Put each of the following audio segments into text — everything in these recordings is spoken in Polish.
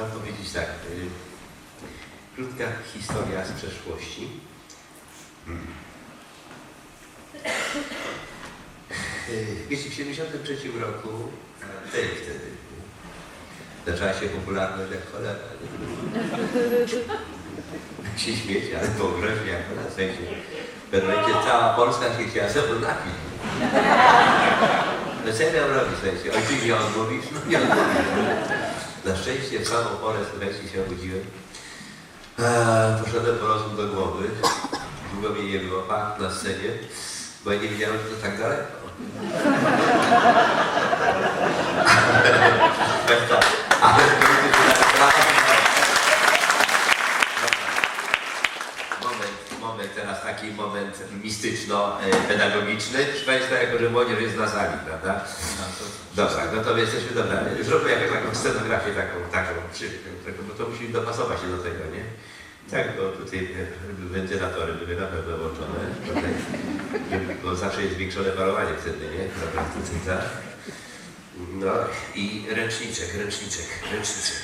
wam powiedzieć tak. y, Krótka historia z przeszłości. Y, w 73 roku, wtedy, wtedy, zaczęła się popularność jak cholera. nie? się śmieć, ale było groźnie jak. W sensie, w pewnym cała Polska się chciała ze. No co ja miałem robić w sensie? Ojciec nie odmówisz? No nie odmówisz. Na szczęście w samą porę studenci się obudziłem. Eee, poszedłem po rozum do głowy. Długo mnie nie było, pak na scenie, bo ja nie wiedziałem, że to tak daleko. Ale mistyczno-pedagogiczny. Proszę Państwa, jako że młodzież jest na sali, prawda? Dobra, no to jesteśmy dobra. Zróbmy jakąś taką scenografię taką, taką, taką, bo to musi dopasować się do tego, nie? Tak, bo tutaj e, wentylatory były na pewno włączone, tutaj, bo zawsze jest zwiększone parowanie wtedy, nie? Dobra, tutaj tak. No i ręczniczek, ręczniczek, ręczniczek.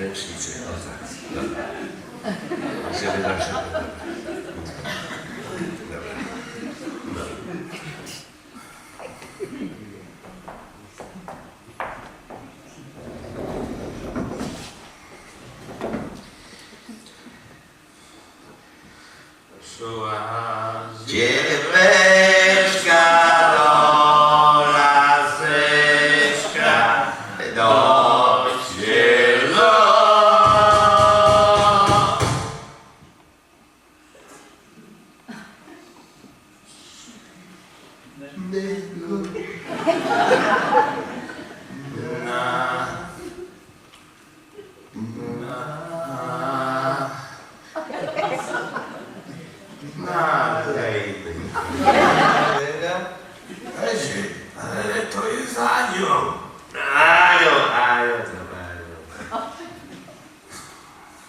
Ręczniczek, o tak. Dobra. Żeby zawsze. Dobra. No. Szła Dzieweczka do laseczka, do zielona. Na, tej. Ale to jest anioł. Anioł, anioł, to anioł.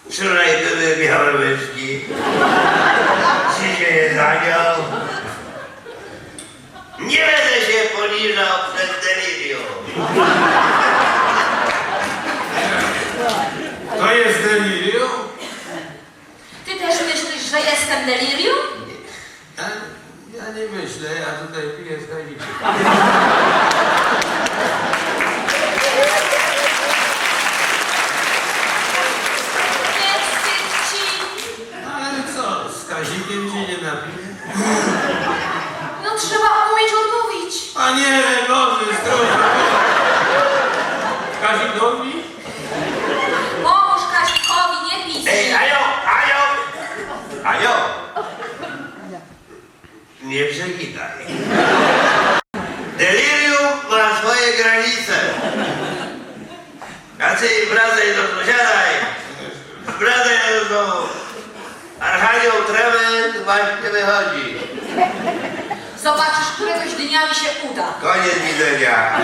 Wczoraj były białe myszki, dzisiaj jest anioł. Nie będę się poniżał przed delirium. To jest delirium? Ty też myślisz, że jestem delirium? Myślę, ja tutaj piję z kajnikiem. Nie wstyd ci. Ale co, z kazikiem się nie napiję? No trzeba umieć odmówić. Panie Boże, zdrowie! Kazikowi? Pomóż Kaśkowi, nie pij. Ej, anioł, anioł! Anioł! Nie przeginaj. Delirium ma swoje granice. Jacy wracaj do posiadaj. Wracaj do domu. Archanioł Trement właśnie wychodzi. Zobaczysz, któregoś dnia mi się uda. Koniec widzenia.